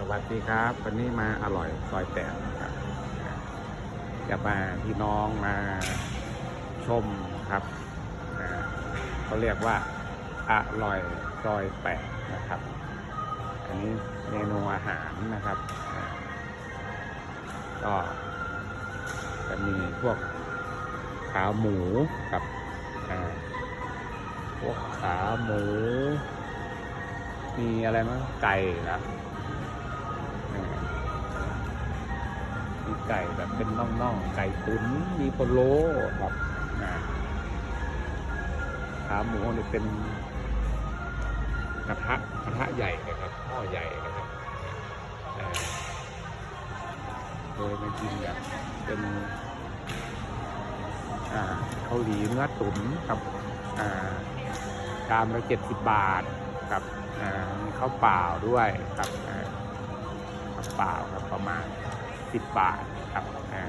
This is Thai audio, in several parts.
สวัสดีครับ วันนี้มาอร่อยซอยแปดครับจะมาพี่น้องมาชมครับเขาเรียกว่าอร่อยซอยแปดนะครับ อันนี้เมนูอาหารนะครับ ก็จะมีพวกขาหมูกับพวกขาหมู มีอะไรมั้งไก่นะ มีไก่แบบเป็นน่องๆ ไก่ตุ๋นมีพะโล้ครับอ่าขาหมูนี่เป็นกระทะกระทะใหญ่นะครับหม้อใหญ่นะครับโดยมากินแบบเป็นเกาหลีเนื้อตุ๋นครับอ่าชามละเจ็ดสิบบาทครับข้าวเปล่าด้วยครับข้าวเปล่าครับประมาณ สิบบาทครับอ่า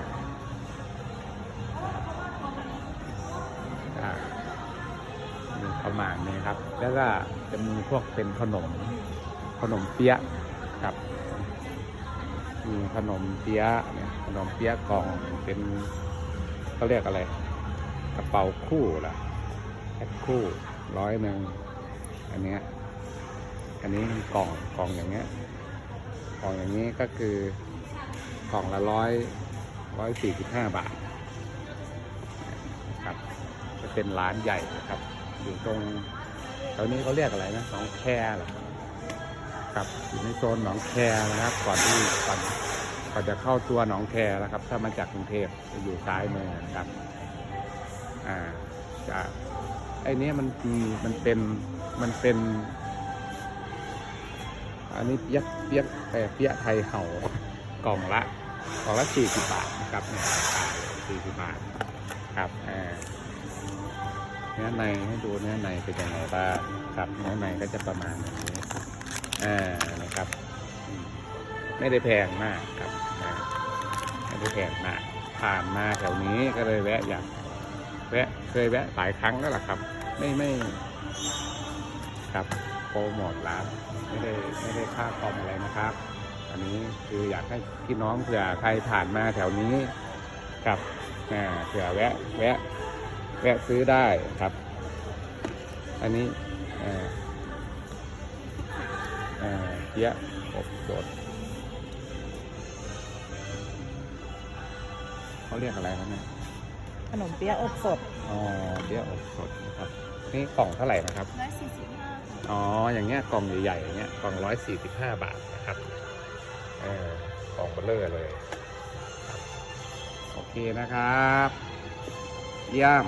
อ่ามีประมาณนี้ครับ แล้วก็จะมีพวกเป็นขนมขนมเปี๊ยะครับ มีขนมเปี๊ยะเนี่ยขนมเปี๊ยะกล่องเป็นเขาเรียกอะไร กระเป๋าคู่ล่ะแพ็คคู่ร้อยหนึ่งอันเนี้ยอันนี้มีกล่องกล่องอย่างเงี้ยกล่องอย่างนี้ก็คือ กล่องละร้อยร้อยสี่สิบห้าบาทครับจะเป็นร้านใหญ่นะครับ อยู่ตรงแถวนี้เขาเรียกอะไรนะหนองแคเหรอครับอยู่ในโซนหนองแคนะครับ ก่อนที่ก่อนก่อนจะเข้าตัวหนองแคนะครับ ถ้ามาจากกรุงเทพจะอยู่ซ้ายมือนะครับอ่าจะไอ้นี้มันมีมันเป็นมันเป็น อันนี้เปียกเปียกแต่เปียกไทยเห่า กล่องละกล่องละสี่สิบบาทนะครับเนี่ยสี่สิบบาทครับเนื้อในให้ดูเนื้อในเป็นยังไงบ้างครับเนื้อในก็จะประมาณนี้อ่านะครับ ไม่ได้แพงมากครับนะไม่ได้แพงมากผ่านมาแถวนี้ก็เลยแวะอยากแวะเคยแวะหลายครั้งแล้วล่ะครับ ไม่ไม่ครับโปรโมทร้านไม่ได้ไม่ได้ค่าคอมอะไรนะครับ อันนี้คืออยากให้พี่น้องเผื่อใครผ่านมาแถวนี้ครับอ่าเผื่อแวะแวะแวะซื้อได้ครับ อันนี้อ่าอ่าเกี๊ยะอบสดเขาเรียกอะไรครับเนี่ยขนมเปี๊ยะอบสด อ๋อเกี๊ยะอบสดนะครับ นี่กล่องเท่าไหร่นะครับร้อยสี่สิบห้าอ๋อ อย่างเงี้ยกล่องใหญ่ๆอย่างเงี้ยกล่องร้อยสี่สิบห้าบาทนะครับเออกล่องเบลเลอร์เลย โอเคนะครับ เยี่ยม